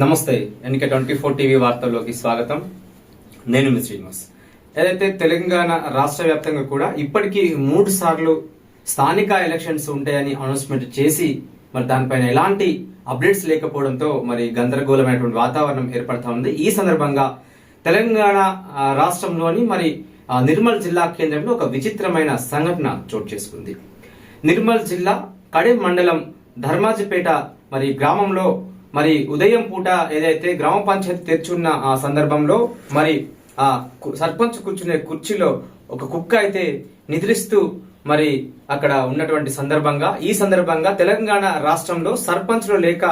నమస్తే ఎన్నిక twenty four TV వార్తల్లోకి స్వాగతం. నేను మీ శ్రీనివాస్. ఏదైతే తెలంగాణ రాష్ట్ర వ్యాప్తంగా కూడా ఇప్పటికీ మూడు సార్లు స్థానిక ఎలక్షన్స్ ఉంటాయని అనౌన్స్మెంట్ చేసి మరి దానిపైన ఎలాంటి అప్డేట్స్ లేకపోవడంతో మరి గందరగోళమైనటువంటి వాతావరణం ఏర్పడతా ఉంది. ఈ సందర్భంగా తెలంగాణ రాష్ట్రంలోని మరి నిర్మల్ జిల్లా కేంద్రంలో ఒక విచిత్రమైన సంఘటన చోటు చేసుకుంది. నిర్మల్ జిల్లా కడెం మండలం ధర్మాజిపేట మరి గ్రామంలో మరి ఉదయం పూట ఏదైతే గ్రామ పంచాయతీ తెచ్చున్న ఆ సందర్భంలో మరి ఆ కు- సర్పంచ్ కూర్చునే కుర్చీలో ఒక కుక్క అయితే నిద్రిస్తూ మరి అక్కడ ఉన్నటువంటి సందర్భంగా ఈ సందర్భంగా తెలంగాణ రాష్ట్రంలో సర్పంచ్లు లేక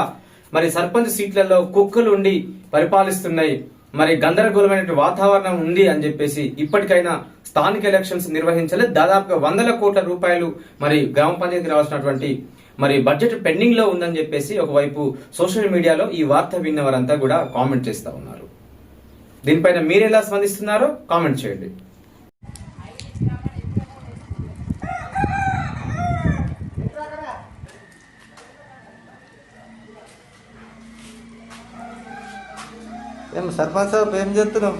మరి సర్పంచ్ సీట్లలో కుక్కలు ఉండి పరిపాలిస్తున్నాయి. మరి గందరగోళమైనటువంటి వాతావరణం ఉంది అని చెప్పేసి ఇప్పటికైనా స్థానిక ఎలక్షన్స్ నిర్వహించలే. దాదాపుగా వందల కోట్ల రూపాయలు మరి గ్రామ పంచాయతీ రావాల్సినటువంటి మరి బడ్జెట్ పెండింగ్లో ఉందని చెప్పేసి ఒకవైపు సోషల్ మీడియాలో ఈ వార్త విన్న వారంతా కూడా కామెంట్ చేస్తా ఉన్నారు. దీనిపైన మీరెలా స్పందిస్తున్నారో కామెంట్ చేయండి. ఏం సర్పంచ్ సాబ్ ఏం చేస్తున్నాం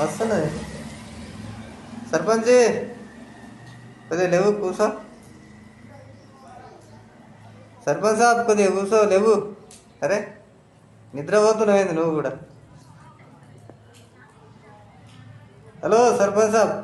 వస్తున్నది సర్పంచ్? అదే లేవు కూసా సర్పంచ్ సాబ్ కొద్దిగా కూర్చో లేవు. అరే నిద్రపోతున్నావు ఏంది నువ్వు కూడా? హలో సర్పంచ్ సాబ్